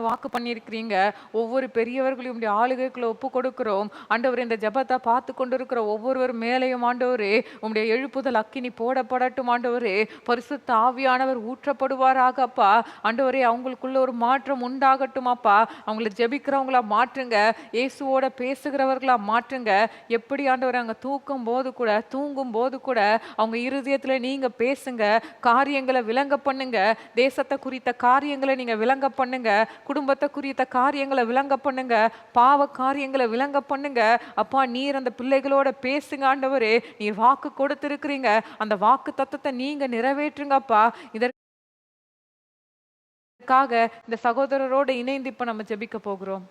வாக்கு பண்ணியிருக்கிறீங்க. ஒவ்வொரு பெரியவர்களையும் உடைய ஆளுகைக்குள்ள ஒப்பு கொடுக்கிறோம். ஆண்டவர் இந்த ஜெபத்தை பார்த்து கொண்டிருக்கிற ஒவ்வொருவர் மேலையும் ஆண்டவரே உம்முடைய எழுப்புதல் அக்கினி போடப்படட்டும் ஆண்டவரே. பரிசுத்த ஆவியானவர் ஊற்றப்படுவாராக அப்பா. ஆண்டவரே அவங்களுக்குள்ள ஒரு மாற்றம் உண்டாகட்டும் அப்பா. அவங்கள ஜெபிக்கிறவங்களா மாற்றுங்க. இயேசுவோட பேசுகிறவர்களா மாற்றுங்க. எப்படி ஆண்டவர் அங்க தூக்கும் போது கூட தூங்கும் போது கூட அவங்க இருதயத்துல நீங்க பேசுங்க. காரியங்களை விளங்க பண்ணுங்க. தேசத்தை குறித்த காரியங்களை நீங்க விளங்க பண்ணுங்க. குடும்பத்தை குறித்த காரியங்களை விளங்க பண்ணுங்க. பாவ காரியங்களை விளங்க பண்ணுங்க. அப்பா நீர் அந்த பிள்ளைகளோட பேசுங்க ஆண்டவரே. நீர் வாக்கு கொடுத்துருக்கிறீங்க. அந்த வாக்கு தத்துவத்தை நீங்க நிறைவேற்றுங்கப்பா இதற்காக இந்த சகோதரரோட இணைந்து இப்போ நம்ம ஜெபிக்க போகிறோம்.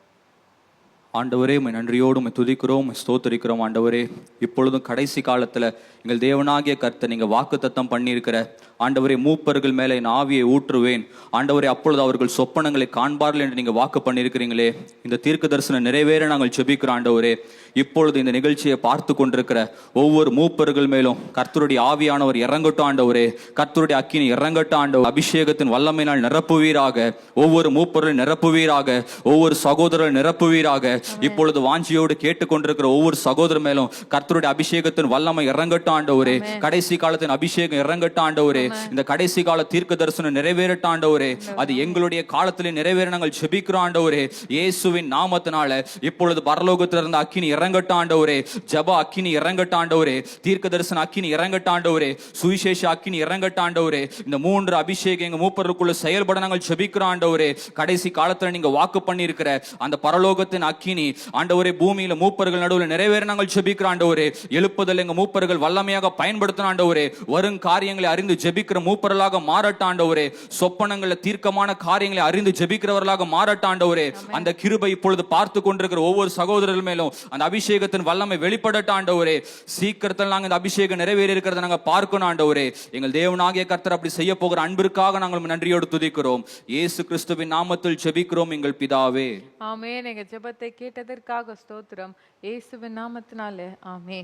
ஆண்டவரே உமை நன்றியோடு உமை துதிக்கிறோம் ஸ்தோத்தரிக்கிறோம் ஆண்டவரே. இப்பொழுதும் கடைசி காலத்தில் எங்கள் தேவனாகிய கர்த்த நீங்கள் வாக்கு வாக்குத்தத்தம் பண்ணியிருக்கிற ஆண்டவரே மூப்பர்கள் மேலே என் ஆவியை ஊற்றுவேன். ஆண்டவரே அப்பொழுது அவர்கள் சொப்பனங்களை காண்பார்கள் என்று நீங்கள் வாக்கு பண்ணியிருக்கிறீங்களே. இந்த தீர்க்க தரிசனம் நிறைவேற நாங்கள் ஜெபிக்கிறோம் ஆண்டவரே. இப்பொழுது இந்த நிகழ்ச்சியை பார்த்து கொண்டிருக்கிற ஒவ்வொரு மூப்பர்கள் மேலும் கர்த்தருடைய ஆவியானவர் இறங்கட்டும் ஆண்டவரே. கர்த்தருடைய அக்கினி இறங்கட்டும் ஆண்டவர். அபிஷேகத்தின் வல்லமையினால் நிரப்புவீராக. ஒவ்வொரு மூப்பர்கள் நிரப்புவீராக. ஒவ்வொரு சகோதரர் நிரப்புவீராக. இப்பொழுது வாஞ்சியோடு கேட்டுக்கொண்டிருக்கிற ஒவ்வொரு சகோதரர் மேலும் கர்த்தருடைய அபிஷேகத்தின் வல்லமை இறங்கட்டும் ஆண்டவரே கடைசி காலத்தின் அபிஷேகம் இறங்கட்டும் ஆண்டவரே இந்த கடைசி கால தீர்க்க தரிசனம் நிறைவேறட்டும் ஆண்டவரே அது எங்களுடைய காலத்திலே நிறைவேற நாங்கள் ஜெபிக்கிறோம் ஆண்டவரே இயேசுவின் நாமத்தினால இப்பொழுது பரலோகத்தில் இருந்த அக்கினி இறங்கட்டும் ஆண்டவரே ஜப அக்கினி இறங்கட்டும் ஆண்டவரே தீர்க்க தரிசன அக்கினி இறங்கட்டும் ஆண்டவரே சுவிசேஷ அக்கினி இறங்கட்டும் ஆண்டவரே இந்த மூன்று அபிஷேகம் எங்க மூப்பருக்குள்ள செயல்பட நாங்கள் ஜெபிக்கிறோம் ஆண்டவரே கடைசி காலத்துல நீங்க வாக்கு பண்ணியிருக்கிற அந்த பரலோகத்தின் அக்கினி அக்கினி ஆண்டவரே பூமியில மூப்பர்கள் நடுவில் நிறைவேற நாங்கள் ஜெபிக்கிற ஆண்டவரே. எழுப்புதல் எங்க மூப்பர்கள் வல்லமையாக பயன்படுத்தின ஆண்டவரே. வரும் காரியங்களை அறிந்து ஜெபிக்கிற மூப்பர்களாக மாறட்ட ஆண்டவரே. சொப்பனங்கள தீர்க்கமான காரியங்களை அறிந்து ஜெபிக்கிறவர்களாக மாறட்ட ஆண்டவரே. அந்த கிருபை இப்பொழுது பார்த்து கொண்டிருக்கிற ஒவ்வொரு சகோதரர்கள் மேலும் அந்த அபிஷேகத்தின் வல்லமை வெளிப்படட்ட ஆண்டவரே. சீக்கிரத்தில் நாங்கள் இந்த அபிஷேகம் நிறைவேறி இருக்கிறத நாங்கள் பார்க்கணும் ஆண்டவரே. எங்கள் தேவனாகிய கர்த்தர் அப்படி செய்ய போகிற அன்பிற்காக நாங்கள் நன்றியோடு துதிக்கிறோம். இயேசு கிறிஸ்துவின் நாமத்தில் ஜெபிக்கிறோம் எங்கள் பிதாவே. ஆமே எங்க ஜெபத்தை கேட்டதற்காக ஸ்தோத்திரம். இயேசுவின் நாமத்தினாலே ஆமே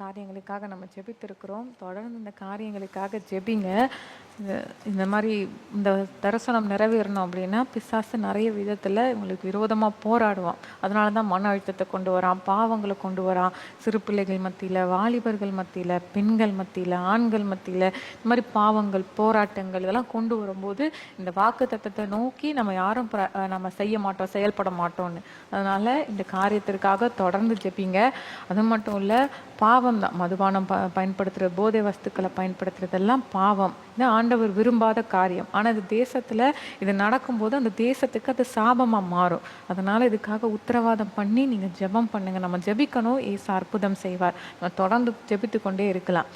காரியங்களுக்காக நம்ம ஜெபித்திருக்கிறோம். தொடர்ந்து இந்த காரியங்களுக்காக ஜெபிங்க. இந்த- இந்த மாதிரி இந்த தரிசனம் நிறைவேறணும் அப்படின்னா பிசாசு நிறைய விதத்தில் உங்களுக்கு விரோதமாக போராடுவான். அதனால தான் மன அழுத்தத்தை கொண்டு வரான் பாவங்களை கொண்டு வரான். சிறு பிள்ளைகள் மத்தியில் வாலிபர்கள் மத்தியில் பெண்கள் மத்தியில் ஆண்கள் மத்தியில் இந்த மாதிரி பாவங்கள் போராட்டங்கள் இதெல்லாம் கொண்டு வரும்போது இந்த வாக்கு தத்தத்தை நோக்கி நம்ம யாரும் நம்ம செய்ய மாட்டோம் செயல்பட மாட்டோம்னு. அதனால் இந்த காரியத்திற்காக தொடர்ந்து ஜெபிங்க. அது மட்டும் இல்லை பாவம் தான் மதுபானம் ப பயன்படுத்துகிற போதை வஸ்துக்களை பயன்படுத்துறதெல்லாம் பாவம். இந்த ஆண் ஆண்டவர் விரும்பாத காரியம். ஆனால் இது தேசத்தில் இது நடக்கும்போது அந்த தேசத்துக்கு அது சாபமாக மாறும். அதனால இதுக்காக உத்தரவாதம் பண்ணி நீங்கள் ஜெபம் பண்ணுங்க. நம்ம ஜெபிக்கணும். ஏசு அற்புதம் செய்வார். நம்ம தொடர்ந்து ஜெபித்து கொண்டே இருக்கலாம்.